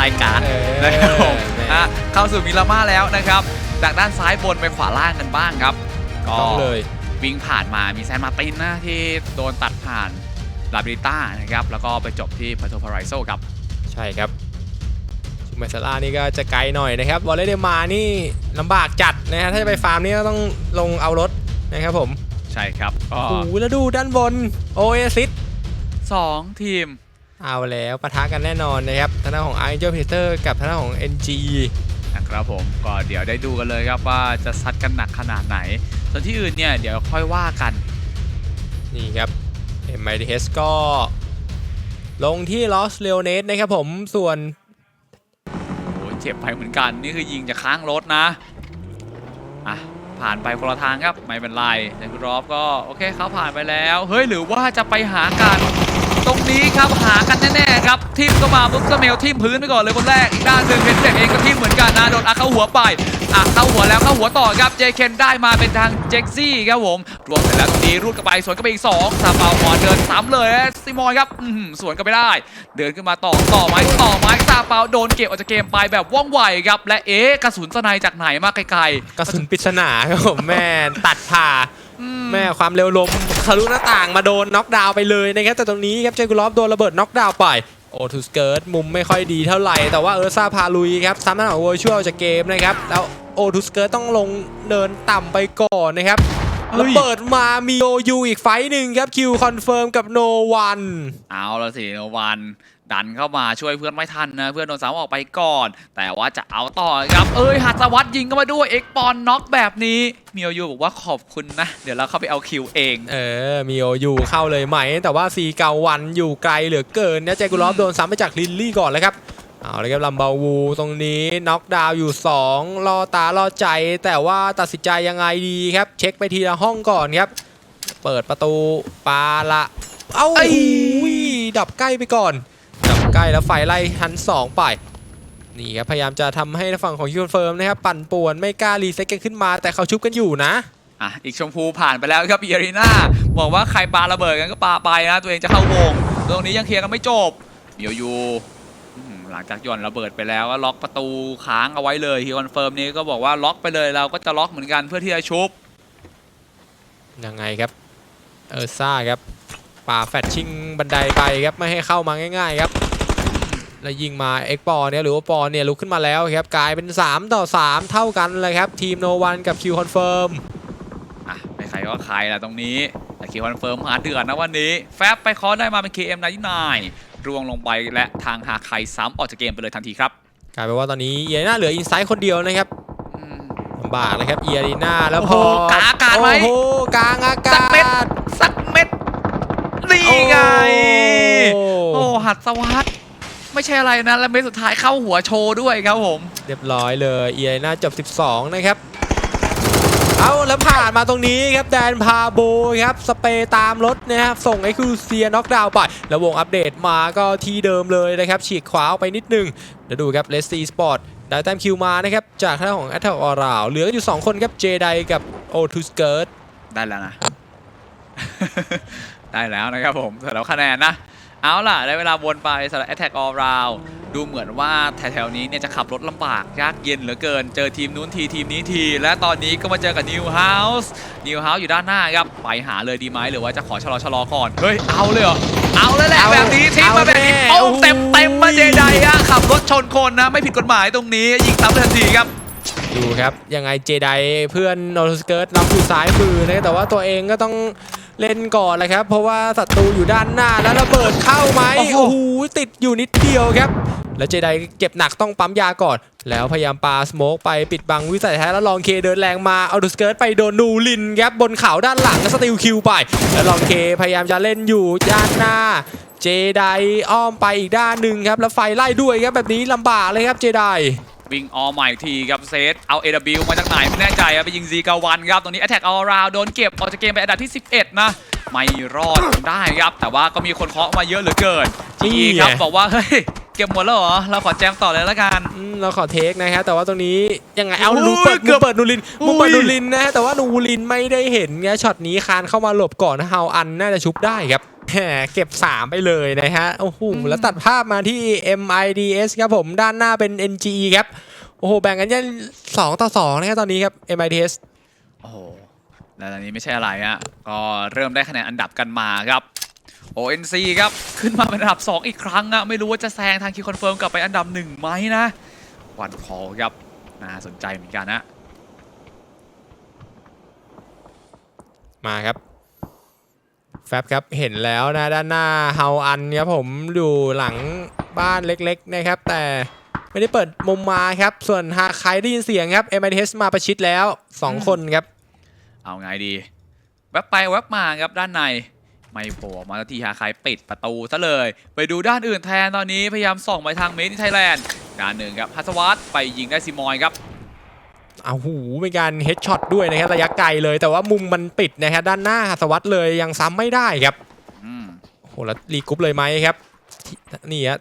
รายการเออนะครับผมแหม่อะเข้าสู่มิลาม่าแล้วนะครับ จากด้านซ้ายบนไปขวาล่างกันบ้างครับ ก็ต้องเลยวิ่งผ่านมามีแซนมาร์ตินนะที่โดนตัดผ่านลาบริต้านะครับ แล้วก็ไปจบที่พัตโตพาราไโซครับ ใช่ครับชุมาซาร่านี่ก็จะไกลหน่อยนะครับวอลเลย์เดมานี่ลำบากจัดนะฮะถ้าจะไปฟาร์มนี่ก็ต้องลงเอารถนะครับผม ใช่ครับก็โอ้โหแล้วดูด้านบนโอเอซิสสองทีม เอาแล้วปะทะกันแน่นอนนะครับทางด้านของ Angel p e t e r กับทางด้านของ NG นะครับผมก็เดี๋ยวได้ดูกันเลยครับว่าจะซัดกันหนักขนาดไหน ส่วนที่อื่นเนี่ยเดี๋ยวค่อยว่ากัน นี่ครับ MIDS ก็ลงที่ Lost Leonet นะครับผมส่วนโอ้ยเจ็บไปเหมือนกัน นี่คือยิงจากข้างรถนะอะผ่านไปคนละทางครับ ไม่เป็นไรแต่คุณรอบก็ โอเคเขาผ่านไปแล้ว เฮ้ย หรือว่าจะไปหากันตรง นี้ครับหากันแน่ๆครับทีมก็มาปุ๊ก็เมลทีมพื้นไปก่อนเลยคนแรกอีกด้านหนึ่งเพนเด็กเองก็ทีมเหมือนกันนะโดนอักเข้าหัวไปอะเข้าหัวแล้วเข้าหัวต่อครับเจเคนได้มาเป็นทางเจ็กซี่ครับผมรวมเสร็จแล้วตรงนี้รูดกลับไปสวนกลับไปอีกสองซาเปาหมอนเดินซ้ำเลยซิมอนครับสวนกันไปได้ เดินขึ้นมาต่อต่อไม้ต่อไม้ซาเปาโดนเก็บออกจากเกมไปแบบว่องไวครับและเอ๊ะกระสุนสไนจากไหนมาไกลกระสุนปริศนาครับผมแม่ตัดผ่า แม่ความเร็วลมทะลุหน้าต่างมาโดนน็อกดาวน์ไปเลยนะครับแต่ตรงนี้ครับเจกุลอฟโดนระเบิดน็อกดาวน์ไปโอทูสเกิร์ตมุมไม่ค่อยดีเท่าไหร่ แต่ว่าเออร์ซ่าพาลุยครับซ้ำหน้าของเวอร์ชวลจากเกมนะครับ แล้วโอทูสเกิร์ตต้องลงเดินต่ำไปก่อนนะครับ เฮ้ยระเบิดมามีโอยูอีกไฟต์หนึ่งครับคิวคอนเฟิร์มกับโนวันเอาละสิวันดันเข้ามาช่วยเพื่อนไม่ทันนะ เพื่อนโดนสามออกไปก่อน แต่ว่าจะเอาต่อครับ เอ้ยหัสวัตยิงเข้ามาด้วยเอ็กปอนน็อกแบบนี้เมียวยูบอกว่าขอบคุณนะ เดี๋ยวเราเข้าไปเอาคิวเอง เออมีโอยูเข้าเลยไหม แต่ว่าซีเกาวันอยู่ไกลเหลือเกินนะเจกุลอฟโดนซ้ำไปจากลินลี่ก่อนเลยครับ เอาเลยครับลัมบาวูตรงนี้น็อกดาวน์อยู่2รอตารอใจ แต่ว่าตัดสินใจยังไงดีครับ เช็คไปทีละห้องก่อนครับ เปิดประตูปาละเอ้าเอ้ยอุ้ยดับใกล้ไปก่อน ดับใกล้แล้วไฟไล่ทันสองไป นี่ครับพยายามจะทำให้ฝั่งของยูนเฟิร์มนะครับ ปั่นป่วนไม่กล้ารีเซ็ตกันขึ้นมา แต่เขาชุบกันอยู่นะอะอีกชมพูผ่านไปแล้วครับอีรีนาบอกว่าใครปาระเบิดกันก็ปาไปนะตัวเองจะเข้าวง ตรงนี้ยังเคลียร์กันไม่จบเมียวยูอืม หลังจากหย่อนระเบิดไปแล้วก็ล็อกประตูค้างเอาไว้เลยฮีคอนเฟิร์มนี้ก็บอกว่าล็อกไปเลยเราก็จะล็อกเหมือนกันเพื่อที่จะชุบยังไงครับเออซ่าครับป่าแฟดชิงบันไดไปครับไม่ให้เข้ามาง่ายๆครับแล้วยิงมาเอ็กปอเนี่ยหรือว่าปอเนี่ยลุกขึ้นมาแล้วครับกลายเป็น 3 ต่อ 3 เท่ากันเลยครับทีมโนวันกับคิวคอนเฟิร์มอะไม่ใครก็ใครละตรงนี้แต่คิวคอนเฟิร์มหาเดือดนะวันนี้ แฟบไปคอได้มาเป็น KM 99 ร่วงลงไปและทางหาใครซ้ำออกจากเกมไปเลยทันทีครับกลายเป็นว่าตอนนี้เอียน่าเหลืออินไซด์คนเดียวนะครับอืมลำบากเลยครับเอียรีน่าแล้วพอโอ้โหกลางอากาศไหมโอ้โหกลางอาสักากเม็ดศสักเม็ดนี่ไงโอ้โอ้หัดสวัสดไม่ใช่อะไรนะ และเม็ดสุดท้ายเข้าหัวโชว์ด้วยครับผม เรียบร้อยเลยเอียรีน่าจบ 12 นะครับ เอาแล้วผ่านมาตรงนี้ครับแดนพาโบครับสเปรตามรถนะครับส่งไอ้คูเซียน็อกดาวน์ไปแล้ววงอัปเดตมาก็ที่เดิมเลยนะครับฉีกขวาออกไปนิดนึงเดี๋ยวดูครับเลสซีสปอร์ตได้แต้มคิวมานะครับจากท่าของแอตแทกออราวเหลืออยู่ 2 คนครับเจไดกับโอทูสเกิร์ตได้แล้วนะ ได้แล้วนะครับผมสำหรับคะแนนนะ เอาล่ะได้เวลาวนไปสำหรับ Attack All Round ดูเหมือนว่าแถวๆนี้เนี่ยจะขับรถลำบากยากเย็นเหลือเกิน เจอทีมนู้นทีทีมนี้ที และตอนนี้ก็มาเจอกับ New House New House อยู่ด้านหน้าครับ ไปหาเลยดีไหมหรือว่าจะขอชะลอชะลอก่อน เฮ้ย เอาเลยเหรอ เอาเลยแหละเอาแบบนี้ทิ้งมาแบบนี้เอาแน่โอ้เต็มเต็มๆมาโอ้ยเจไดอะขับรถชนคนนะ ไม่ผิดกฎหมายตรงนี้ ยิงซ้ำทันทีครับดูครับ ยังไงเจไดเพื่อนโอทูสเกิร์ตน็อกอยู่ซ้ายมือนะแต่ว่าตัวเองก็ต้อง เล่นก่อนเลยครับ เพราะว่าศัตรูอยู่ด้านหน้าแล้วระเบิดเข้าไหมโอ้โหโอ้โหติดอยู่นิดเดียวครับ แล้วเจไดเจ็บหนักต้องปั๊มยาก่อน แล้วพยายามปาสโมกไปปิดบังวิสัยทัศน์แล้วลองเคเดินแรงมาเอาดูสเกิร์ตไปโดนนูลินครับบนเขาด้านหลังก็สติลคิวไป แล้วลองเคพยายามจะเล่นอยู่ด้านหน้าเจไดอ้อมไปอีกด้านหนึ่งครับแล้วไฟไล่ด้วยครับแบบนี้ลำบากเลยครับเจได วิ่งออลใหม่อีกทีครับเซตเอา AW มาจากไหนไม่แน่ใจครับไปยิง Z กาวันครับตรงนี้ Attack All Round โดนเก็บออกจากเกมไปอันดับที่ 11 นะ ไม่รอดได้ครับ แต่ว่าก็มีคนเคาะมาเยอะเหลือเกินนี่จีไงครับบอกว่า เฮ้ย เก็บหมดแล้วเหรอ เราขอแจมต่อเลยละกันอืมเราขอเทคนะครับแต่ว่าตรงนี้ยังไงเอาโอ้ยนูเปิดเกืมุอมบเปิดนูลินอุ้ยมุมเปิดนูลินนะแต่ว่านูลินไม่ได้เห็นไงช็อตนี้คานเข้ามาหลบก่อนนะฮาวอันน่าจะชุบได้ครับแหม เก็บ 3 ไปเลยนะฮะ โอ้โหอืมแล้วตัดภาพมาที่ MIDS ครับผมด้านหน้าเป็น NGE ครับ โอ้โห แบ่งกันยัน2ต่อ2นะครับตอนนี้ครับ MIDS โอ้โหแล้วอันนี้ไม่ใช่อะไรอะ ก็เริ่มได้คะแนนอันดับกันมาครับ ONC ครับ ขึ้นมาเป็นอันดับ 2 อีกครั้งอะไม่รู้ว่าจะแซงทางคิวคอนเฟิร์มกลับไปอันดับหนึ่งไหมนะวันพอครับน่าสนใจเหมือนกันนะมาครับ แฟบครับเห็นแล้วนะด้านหน้าเฮาอันครับผมอยู่หลังบ้านเล็กๆนะครับ แต่ไม่ได้เปิดมุมมาครับ ส่วนหากใครได้ยินเสียงครับ MIDS มาประชิดแล้ว 2 คนครับ เอาไงดี แวบไปแวบมาครับด้านใน ไม่โผล่อมาที่หาใครปิดประตูซะเลย ไปดูด้านอื่นแทนตอนนี้พยายามส่องไปทางเมดิไทยแลนด์การหนึ่งครับฮัสวัตไปยิงได้ซิมอยครับ เอาหูเป็นการเฮดช็อตด้วยนะครับระยะไกลเลย แต่ว่ามุมมันปิดนะครับด้านหน้าหัสวัตเลยยังซ้ำไม่ได้ครับอืมโอ้โหแล้วรีกรุ๊ปเลยไหมครับที่นี่ฮะ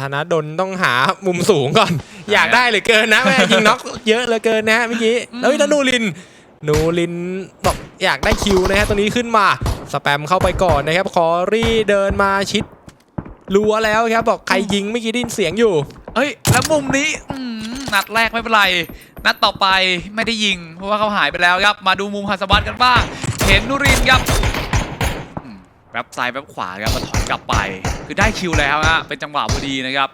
ธนาดลต้องหามุมสูงก่อน อยากได้เหลือเกินนะแม่ยิงน็อกเยอะเหลือเกินนะฮะเมื่อกี้แล้วแล้วนูริน นูรินบอกอยากได้คิวนะฮะตรงนี้ขึ้นมาสแปมเข้าไปก่อนนะครับคอรี่เดินมาชิดรั้วแล้วครับบอกใครยิงเมื่อกี้ได้ยินเสียงอยู่ เอ้ย แล้วมุมนี้อืมนัดแรกไม่เป็นไร นัดต่อไปไม่ได้ยิง เพราะว่าเขาหายไปแล้วครับ มาดูมุมฮัสวัตกันบ้าง เห็นนูรินครับแป๊บซ้ายแป๊บขวาครับมาถอยกลับไป คือได้คิวแล้วนะเป็นจังหวะพอดีนะครับ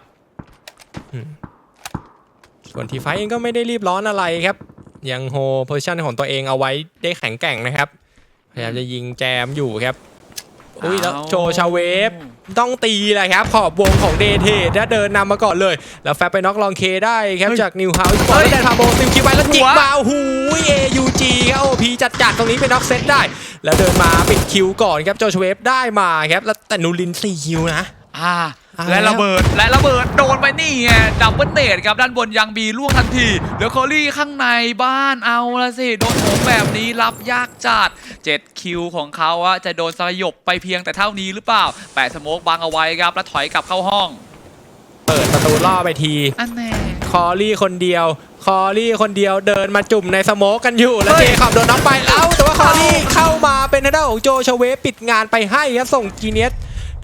ส่วนทีไฟเองก็ไม่ได้รีบร้อนอะไรครับ ยังโฮโพซิชันของตัวเองเอาไว้ได้แข็งแกร่งนะครับ พยายามจะยิงแจมอยู่ครับ อุ้ยแล้วเอาโชว์ชาเวฟต้องตีแหละครับ ขอบวงของเดเทถ้าเดินนำมาก่อนเลย แล้วแฟบไปน็อกลองเคได้ครับเฮ้ยจากนิวเฮาส์เฮ้แล้วยแดนพาโบซิลคิวไปแล้วจิกหัวมาโอ้โหูย AUG ครับ OP จัดจัดๆตรงนี้เป็นน็อกเซตได้ แล้วเดินมาปิดคิวก่อนครับโจชาเวฟได้มาครับแล้วแต่นูริน4คิวนะอ่าเอา และแล้วระเบิดและระเบิดโดนไปนี่ไงดับเบิลเนตครับด้านบนยังบีล่วงทันทีเหลือคอรี่ข้างในบ้านเอาละสิ โดนโถมแบบนี้รับยากจัด7คิวของเขาอะจะโดนสยบไปเพียงแต่เท่านี้หรือเปล่าแปะสโมกบังเอาไว้ครับ แล้วถอยกลับเข้าห้อง เปิดประตูล่อไปที อันแน่คอรี่คนเดียว คอรี่คนเดียวเดินมาจุ่มในสโมกกันอยู่ แล้วเฮ้เจยขับโดนน็อกไปเอ้าแต่ว่าคอรี่เข้ามาเป็นทางด้านของโจชาเวฟปิดงานไปให้ครับส่งจีเนียส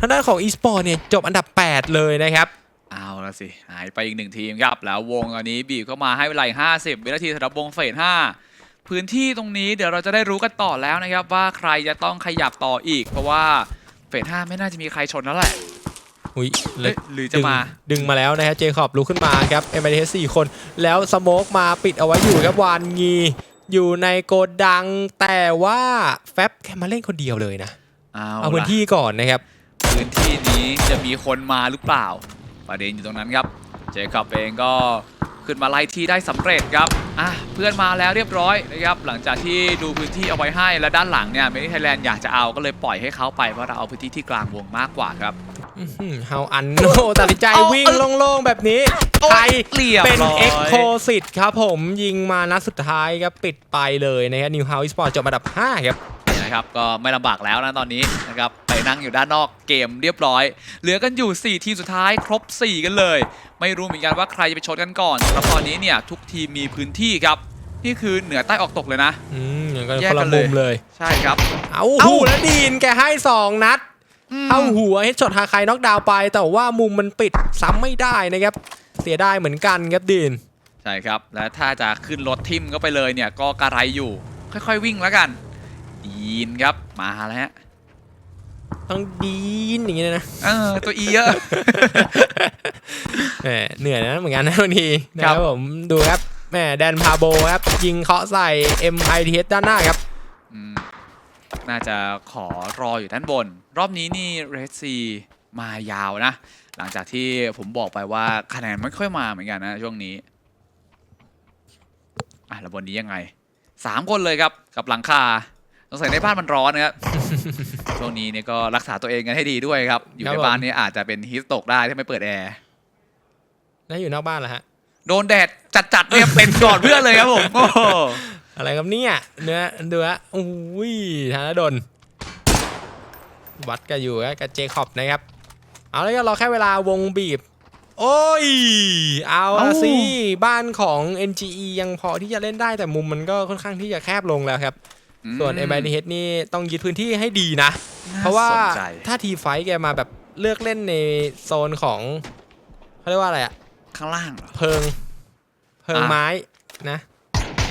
ทางด้านของอีสปอร์เนี่ยจบอันดับ 8 เลยนะครับ เอาละสิ หายไปอีกหนึ่งทีมครับ แล้ววงอันนี้บีบเข้ามาให้เวลา50 วินาทีสำหรับวงเฟส 5 พื้นที่ตรงนี้เดี๋ยวเราจะได้รู้กันต่อแล้วนะครับ ว่าใครจะต้องขยับต่ออีก เพราะว่าเฟส 5 ไม่น่าจะมีใครชนแล้วแหละ อุ้ยเลเอ้ยยหรือจะดึงมา ดึงมาแล้วนะฮะเจคอบลุกขึ้นมาครับเอ็มไอเสี่คน แล้วสโมกมาปิดเอาไว้อยู่ครับวานงีอยู่ในโกดังแต่ว่าแฟบแค่มาเล่นคนเดียวเลยนะ เอาเอาพื้นล่ะ ที่ก่อนนะครับ พื้นที่นี้จะมีคนมาหรือเปล่า ประเด็นอยู่ตรงนั้นครับ เจคอบเองก็ขึ้นมาไล่ที่ได้สำเร็จครับอะเพื่อนมาแล้วเรียบร้อยนะครับหลังจากที่ดูพื้นที่เอาไว้ให้และด้านหลังเนี่ยเมดิไทยแลนด์อยากจะเอาก็เลยปล่อยให้เขาไปเพราะเราเอาพื้นที่ที่กลางวงมากกว่าครับอื้อหือเฮาอันโนตัดสินใจเอาวิ่งเอาโล่งๆแบบนี้โอ๊ใครยเรียบเป็นร้อยเอ็กโคสิตครับผมยิงมานัดสุดท้ายครับปิดไปเลยนะครับนิวเฮาส์สปอร์ตจบอันดับ 5 ครับนะครับก็ไม่ลำบากแล้วนะตอนนี้นะครับไป นั่งอยู่ด้านนอกเกมเรียบร้อย เหลือกันอยู่ 4 ทีมสุดท้ายครบ 4 กันเลย ไม่รู้เหมือนกันว่าใครจะไปชนกันก่อนแล้วตอนนี้เนี่ยทุกทีมมีพื้นที่ครับ นี่คือเหนือใต้ออกตกเลยนะ อืมอย่างก็แยคกนกัละนเลย มุมเลย ใช่ครับ เอาเอ้า หูแล้วดีนแกให้ 2 นัด เข้าหัวให้ช็อตฮาคายน็อกดาวน์ไป แต่ว่ามุมมันปิดซ้ำไม่ได้นะครับ เสียดายเหมือนกันครับดีน ใช่ครับ และถ้าจะขึ้นรถทิมก็ไปเลยเนี่ยก็กระไรอยู่ ค่อยๆวิ่งแล้วกันยีนครับ มาแล้วฮะ ต้องดีนอย่างนี้เลยนะ เออตัวอีเยอะ แหมเหนื่อยนะเหมือนกันนะบางทีนะคครัรับ บผมดูครับแหมแดนพาโบครับ ยิงเคาะใส่ MITS ด้านหน้าครับ อืมน่าจะขอรออยู่ด้านบน รอบนี้นี่เรดซีมายาวนะ หลังจากที่ผมบอกไปว่าคะแนนไม่ค่อยมาเหมือนกันนะช่วงนี้ อะแล้วบนนี้ยังไงสามคนเลยครับกับหลังคา สงสัยในบ้านมันร้อนนะครับ ช่วงนี้เนี่ยก็รักษาตัวเองกันให้ดีด้วยครับ อยู่ครับในผมบ้านเนี่ยอาจจะเป็นฮีสโตกได้ถ้าไม่เปิดแอร์ แล้วอยู่นอกบ้านเหรอฮะ โดนแดดจัดๆเนี่ยเป็นก่อนเพื่อนเลยครับผมโอ้โหอะไรครับเนี่ยเนื้อเนื้ออุ้ยธนดลวัดกันอยู่นะกับเจคอบนะครับ เอาแล้วก็รอแค่เวลาวงบีบ โอ้ย เอาละสิบ้านของ NGE ยังพอที่จะเล่นได้แต่มุมมันก็ค่อนข้างที่จะแคบลงแล้วครับ ส่วน m i d h นี่ต้องยึดพื้นที่ให้ดีนะน่เพราะว่าสนใจถ้าทีไฟท์แกมาแบบเลือกเล่นในโซนของเขาเรียกว่าอะไรอะข้างล่างเหรอเพิง เพิงอะไม้นะ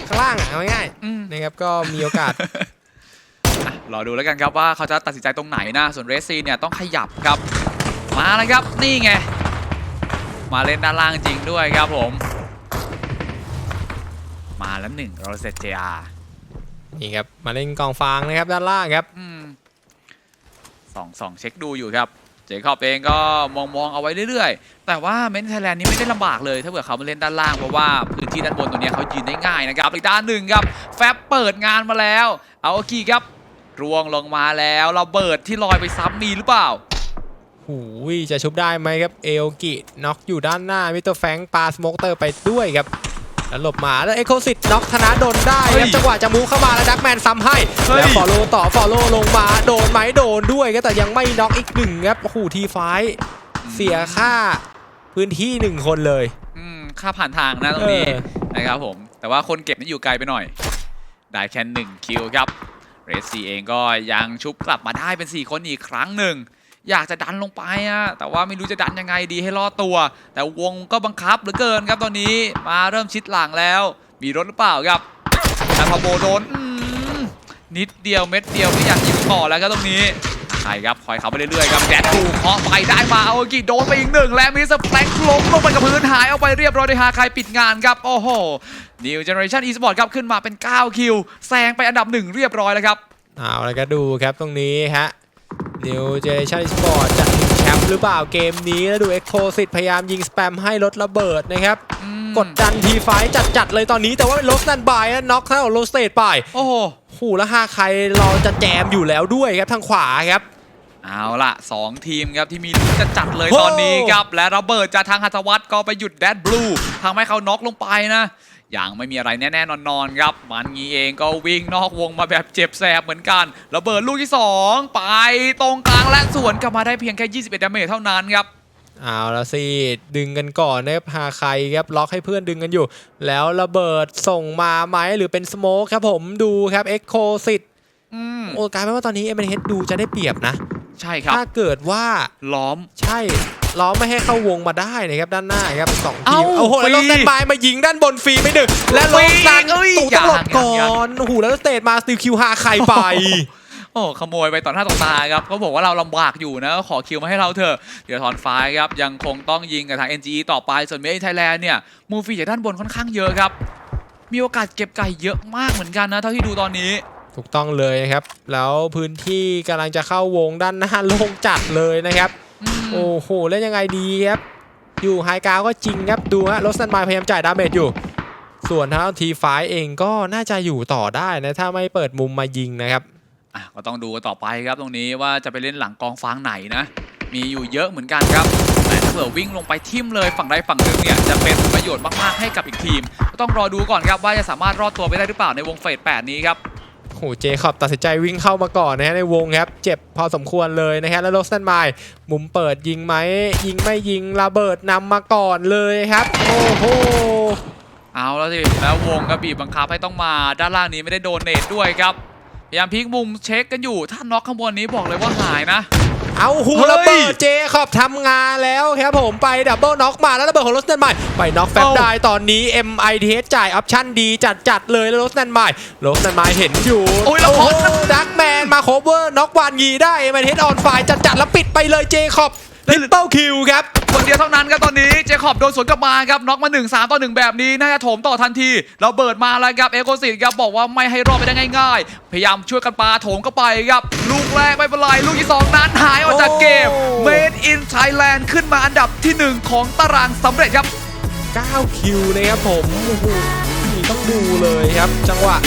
ข้างล่างอะเอาง่ายอืมๆนะครับก็มีโอกาสรอดูแล้วกันครับว่าเขาจะตัดสินใจตรงไหนนะ ส่วนเรสซีเนี่ยต้องขยับครับ มาแล้วครับนี่ไง มาเล่นด้านล่างจริงด้วยครับผม มาแล้วหนึ่งโรเซตเจอา นี่ครับมาเล่นกองฟางนะครับด้านล่างครับอืมสองสองเช็คดูอยู่ครับ เจคอบเองก็มองมองเอาไว้เรื่อยๆ แต่ว่าเมนไทยแลนด์นี่ไม่ได้ลำบากเลย ถ้าเผื่อเขามาเล่นด้านล่างเพราะว่าพื้นที่ด้านบนตรงเนี้ยเขายืนได้ง่ายนะครับอีกด้านหนึ่งครับ แฟบเปิดงานมาแล้ว เอาโอกีครับรวงลงมาแล้วระเบิดที่ลอยไปซ้ำมีหรือเปล่าหูยจะชุบได้ไหมครับเอโอกิน็อกอยู่ด้านหน้ามิสเตอร์แฟรงค์ปาสโมกเตอร์ไปด้วยครับ แล้วหลบมาแล้วเอ็กโคซิตน็อกธนาโดนได้คเฮ้รับยจังหวะจะมูฟเข้ามาแล้วดักแมนซ้ำให้เฮ้ยแล้วฟอลโล่ต่อฟอลโล่ลงมาโดนไหมโดนด้วยครับแต่ยังไม่น็อกอีกหนึ่งครับโอ้โหทีไฟท์เสียค่าพื้นที่หนึ่งคนเลยอืมค่าผ่านทางนะตรงนี้เออนะครับผม แต่ว่าคนเก็บนี่อยู่ไกลไปหน่อย ได้แค่หนึ่งคิวครับเรสซีเองก็ยังชุบกลับมาได้เป็น 4 คนอีกครั้งหนึ่ง อยากจะดันลงไปอะแต่ว่าไม่รู้จะดันยังไงดีให้รอดตัว แต่วงก็บังคับเหลือเกินครับตอนนี้มาเริ่มชิดหลังแล้ว มีรถหรือเปล่าครับแต่พอโบโดนนิดเดียวเม็ดเดียวไม่อยากยิงต่อแล้วครับตรงนี้ใช่ครับคอยเขาไปเรื่อยๆครับแดดดูเคาะไปได้มาเอากิโดนไปอีกหนึ่งและมีสแปลงล้มลงไปกับพื้นหายเอาไปเรียบร้อยโดยฮาใครปิดงานครับโอ้โห New Generation Esport ครับขึ้นมาเป็น 9 คิวแซงไปอันดับหนึ่งเรียบร้อยแล้วครับเอาแล้วก็ดูครับตรงนี้ฮะ New Generation Sport จะถึงแชมป์หรือเปล่าเกมนี้แล้วดู e x p o s i t พยายามยิงสแปมให้รถระเบิดนะครับอืมกดดันทีไฟจัดจัดๆเลยตอนนี้แต่ว่าลสนันบายแล้วน็อกเท่าโรสเตดไป โอ้โหหูแล้วฮาใครรอจะแจมอยู่แล้วด้วยครับทางขวาครับเอาล่ะ 2 ทีมครับ ที่มีลุ้นจะจัดเลยโอ้ตอนนี้ครับ และระเบิดจากทางหัตถวัฒน์ก็ไปหยุดแดดบลูทำให้เขาน็อกลงไปนะ อย่างไม่มีอะไรแน่ๆนอนๆครับ มันงี้เองก็วิ่งนอกวงมาแบบเจ็บแสบเหมือนกันระเบิดลูกที่ 2 ไปตรงกลางและสวนกลับมาได้เพียงแค่ 21ดาเมจเท่านั้นครับเอาละสิ ดึงกันก่อนนะครับฮาใครครับล็อกให้เพื่อนดึงกันอยู่ แล้วระเบิดส่งมาไหมหรือเป็นสโมคครับผมดูครับ e x c o s i t อืมโอ้กลายเป็นว่าตอนนี้ m อ h ดูจะได้เปรียบนะ ใช่ครับ ถ้าเกิดว่าล้อมใช่ ล้อมไม่ให้เข้าวงมาได้นะครับด้านหน้าครับสองทีเอ้ามโอ้โหฟรีแล้วลงแตนบายมายิงด้านบนฟรีไปหนึ่งและลงนันเอ้ยตู่ตำรวจยังก่อยังนโอ้โหแล้วสเตทมาสติลคิวหาใครไปโอ้ขโมยไปต่อหน้าต่อตาครับเขาบอกว่าเราลำบากอยู่นะขอคิวมาให้เราเถอะเดี๋ยวถอนไฟล์ครับยังคงต้องยิงกับทาง NGE ต่อไปส่วนเมย์ไทยแลนด์เนี่ยมูฟรีจากด้านบนค่อนข้างเยอะครับ มีโอกาสเก็บไก่เยอะมากเหมือนกันนะเท่าที่ดูตอนนี้ ถูกต้องเลยครับ แล้วพื้นที่กำลังจะเข้าวงด้านหน้าโล่งจัดเลยนะครับอืม โอ้โหเล่นยังไงดีครับ อยู่ไฮกราวก็จริงครับดูฮะรถสันบายพยายามจ่ายดาเมจอยู่ ส่วนทางทีไฟเองก็น่าจะอยู่ต่อได้นะถ้าไม่เปิดมุมมายิงนะครับอะก็ต้องดูกันต่อไปครับตรงนี้ว่าจะไปเล่นหลังกองฟางไหนนะมีอยู่เยอะเหมือนกันครับแต่ถ้าเผื่อวิ่งลงไปทิ่มเลยฝั่งใดฝั่งหนึ่งเนี่ยจะเป็นประโยชน์มากๆให้กับอีกทีมก็ต้องรอดูก่อนครับว่าจะสามารถรอดตัวไปได้หรือเปล่าในวงเฟส8นี้ครับ หเจคอบตัดสินใจวิ่งเข้ามาก่อนนะฮะในวงครับ เจ็บพอสมควรเลยนะฮะแล้วรสแตนบายมุมเปิดยิงไหมยิงไม่ยิงระเบิดนำมาก่อนเลยครับ โอ้โหเอาแล้วสิแล้ววงกระบีบบังคับให้ต้องมาด้านล่างนี้ไม่ได้โดนเนตด้วยครับพยายามพลิกมุมเช็คกันอยู่ ถ้าน็อกข้างบนนี้บอกเลยว่าหายนะ เอาหูเฮ้ยระเบิดเจคอบทำงานแล้วครับผมไปดับเบิลน็อกมาแล้วระเบิดของรถสแตนบายไปน็อกแฟบเอ้าได้ตอนนี้ MITH จ่ายออปชั่นดีจัดจัดๆเลยแล้วรถสแตนบายรถสแตนบายเห็นอยู่โอ้ยแล้วโอ้พอโหดักแมนมาโคเวอร์น็อกวานยีได้ MITH ออนไฟจัดจัดๆแล้วปิดไปเลยเจคอบ ลิปเปิลคิวครับคนเดียวเท่านั้นครับตอนนี้เจคอบโดนสวนกลับมาครับน็อกมา1 3ต่อ1แบบนี้น่าจะโถมต่อทันทีเราเบิดมาแล้วครับเอโกซิตครับบอกว่าไม่ให้รอดไปได้ง่าย ๆ พยายามช่วยกันปาโถมเข้าไปครับลูกแรกไม่เป็นไรลูกที่ 2 นั้นหายออกจากเกมโอ้ Made in Thailand ขึ้นมาอันดับที่หนึ่งของตารางสำเร็จครับ 9 คิวนะครับผมโอ้โหนี่ต้องดูเลยครับ จังหวะ